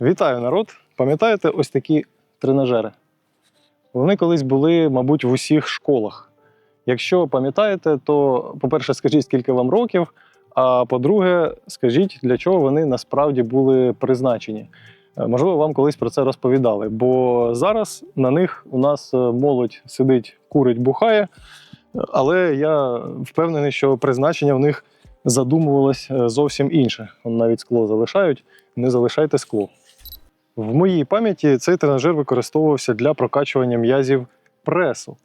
Вітаю народ! Пам'ятаєте ось такі тренажери? Вони колись були, мабуть, в усіх школах. Якщо пам'ятаєте, то, по-перше, скажіть, скільки вам років, а по-друге, скажіть, для чого вони насправді були призначені. Е, Можливо, вам колись про це розповідали, бо зараз на них у нас е, молодь сидить, курить, бухає, е, але я впевнений, що призначення в них задумувалось зовсім інше. Навіть скло залишають, не залишайте скло. В моїй пам'яті цей тренажер використовувався для прокачування м'язів пресу.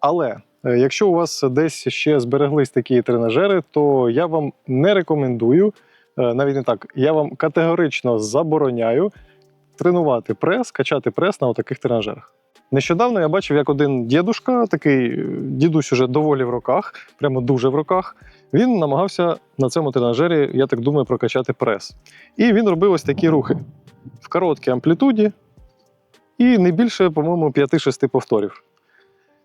Але е, якщо у вас десь ще збереглись такі тренажери, то я вам не рекомендую, е, навіть не так, я вам категорично забороняю тренувати прес, качати прес на таких тренажерах. Нещодавно я бачив, як один дідушка, такий е, дідусь уже доволі в руках, прямо дуже в руках. Він намагався на цьому тренажері, я так думаю, прокачати прес. І він робив ось такі рухи в короткій амплітуді і не більше, по-моєму, 5-6 повторів.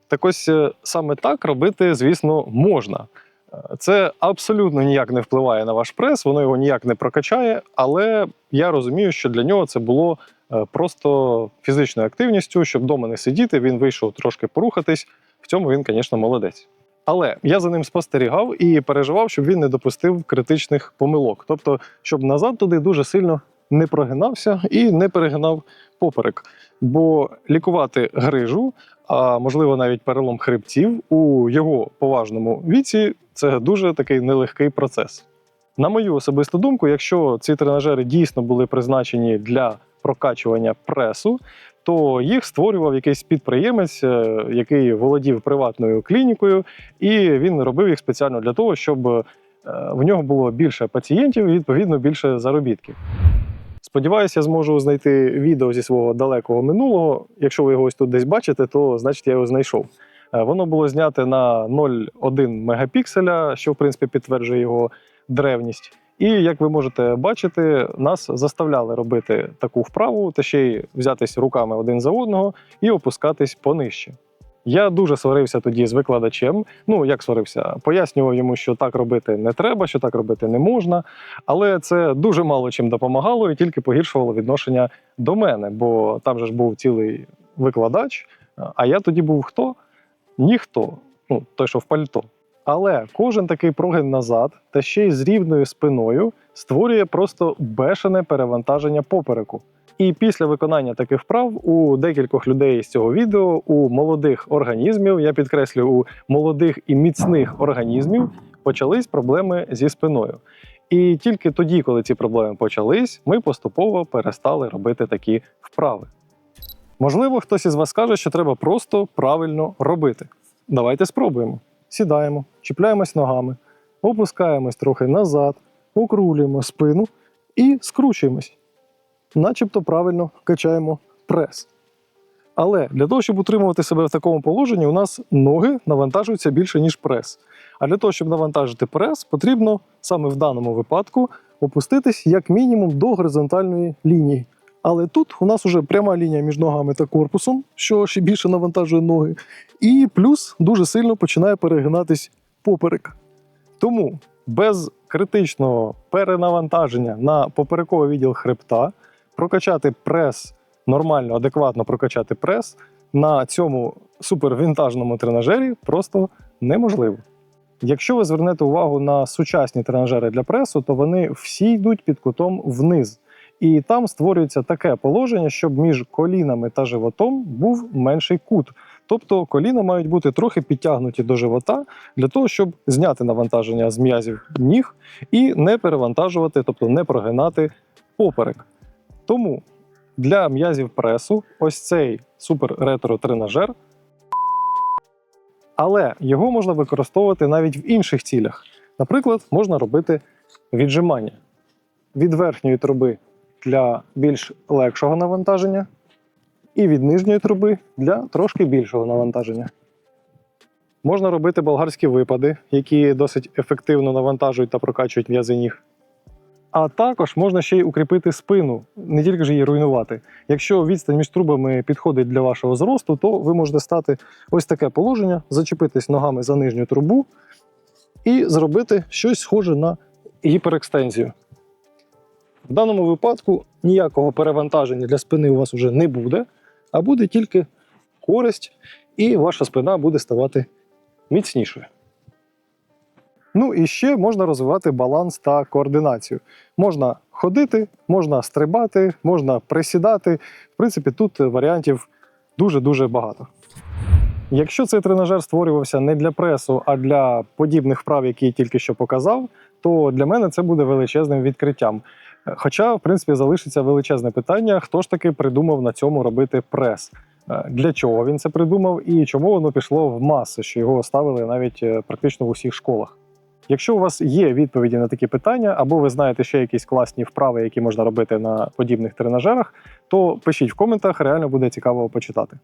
Так ось е, саме так робити, звісно, можна. Е, Це абсолютно ніяк не впливає на ваш прес, воно його ніяк не прокачає, але я розумію, що для нього це було е, просто фізичною активністю, щоб вдома не сидіти, він вийшов трошки порухатись. В цьому він, звісно, молодець. Але я за ним спостерігав і переживав, щоб він не допустив критичних помилок. Тобто, щоб назад туди дуже сильно не прогинався і не перегинав поперек. Бо лікувати грижу, а можливо навіть перелом хребців у його поважному віці це дуже такий нелегкий процес. На мою особисту думку, якщо ці тренажери дійсно були призначені для прокачування пресу, то їх створював якийсь підприємець, е, який володів приватною клінікою, і він робив їх спеціально для того, щоб е, в нього було більше пацієнтів і відповідно більше заробітків. Сподіваюся, я зможу знайти відео зі свого далекого минулого. Якщо ви його ось тут десь бачите, то значить я його знайшов. Е, Воно було знято на 0,1 мегапікселя, що в принципі підтверджує його древність. І як ви можете бачити, нас заставляли робити таку вправу, та ще й взятись руками один за одного і опускатись понижче. Я дуже сварився тоді з викладачем. Ну як сварився, пояснював йому, що так робити не треба, що так робити не можна. Але це дуже мало чим допомагало і тільки погіршувало відношення до мене, бо там же ж був цілий викладач. А я тоді був хто? Ніхто. Ну, той, що в пальто. Але кожен такий прогин назад, та ще й з рівною спиною, створює просто бешене перевантаження попереку. І після виконання таких вправ у декількох людей з цього відео, у молодих організмів, я підкреслю, у молодих і міцних організмів почались проблеми зі спиною. І тільки тоді, коли ці проблеми почались, ми поступово перестали робити такі вправи. Можливо, хтось із вас скаже, що треба просто правильно робити. Давайте спробуємо. Сідаємо, чіпляємось ногами, опускаємось трохи назад, округлюємо спину і скручуємось. Начебто правильно качаємо прес. Але для того, щоб утримувати себе в такому положенні, у нас ноги навантажуються більше, ніж прес. А для того, щоб навантажити прес, потрібно саме в даному випадку опуститись як мінімум до горизонтальної лінії. Але тут у нас вже пряма лінія між ногами та корпусом, що ще більше навантажує ноги, і плюс дуже сильно починає перегинатись поперек. Тому без критичного перенавантаження на поперековий відділ хребта прокачати прес нормально, адекватно прокачати прес на цьому супервінтажному тренажері просто неможливо. Якщо ви звернете увагу на сучасні тренажери для пресу, то вони всі йдуть під кутом вниз. І там створюється таке положення, щоб між колінами та животом був менший кут. Тобто коліна мають бути трохи підтягнуті до живота для того, щоб зняти навантаження з м'язів ніг і не перевантажувати, тобто не прогинати поперек. Тому для м'язів пресу ось цей супер ретро тренажер. Але його можна використовувати навіть в інших цілях. Наприклад, можна робити віджимання від верхньої труби для більш легшого навантаження, і від нижньої труби для трошки більшого навантаження. Можна робити болгарські випади, які досить ефективно навантажують та прокачують м'язи ніг. А також можна ще й укріпити спину, не тільки ж її руйнувати. Якщо відстань між трубами підходить для вашого зросту, то ви можете стати ось таке положення, зачепитись ногами за нижню трубу і зробити щось схоже на гіперекстензію. В даному випадку ніякого перевантаження для спини у вас вже не буде, а буде тільки користь, і ваша спина буде ставати міцнішою. Ну і ще можна розвивати баланс та координацію. Можна ходити, можна стрибати, можна присідати. В принципі, тут варіантів дуже-дуже багато. Якщо цей тренажер створювався не для пресу, а для подібних вправ, які я тільки що показав, то для мене це буде величезним відкриттям. Хоча, в принципі, залишиться величезне питання, хто ж таки придумав на цьому робити прес. Е, Для чого він це придумав і чому воно пішло в маси, що його ставили навіть е, практично в усіх школах. Якщо у вас є відповіді на такі питання, або ви знаєте ще якісь класні вправи, які можна робити на подібних тренажерах, то пишіть в коментах, реально буде цікаво почитати.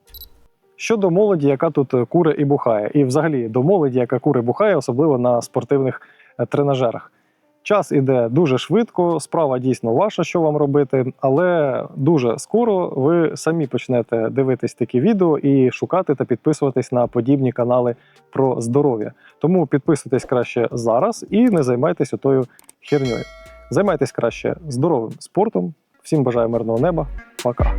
Щодо молоді, яка тут е, куре і бухає, і взагалі до молоді, яка куре бухає, особливо на спортивних е, тренажерах. Час іде дуже швидко, справа дійсно ваша, що вам робити, але дуже скоро ви самі почнете дивитись такі відео і шукати та підписуватись на подібні канали про здоров'я. Тому підписуйтесь краще зараз і не займайтесь отою херньою. Займайтесь краще здоровим спортом. Всім бажаю мирного неба. Пока.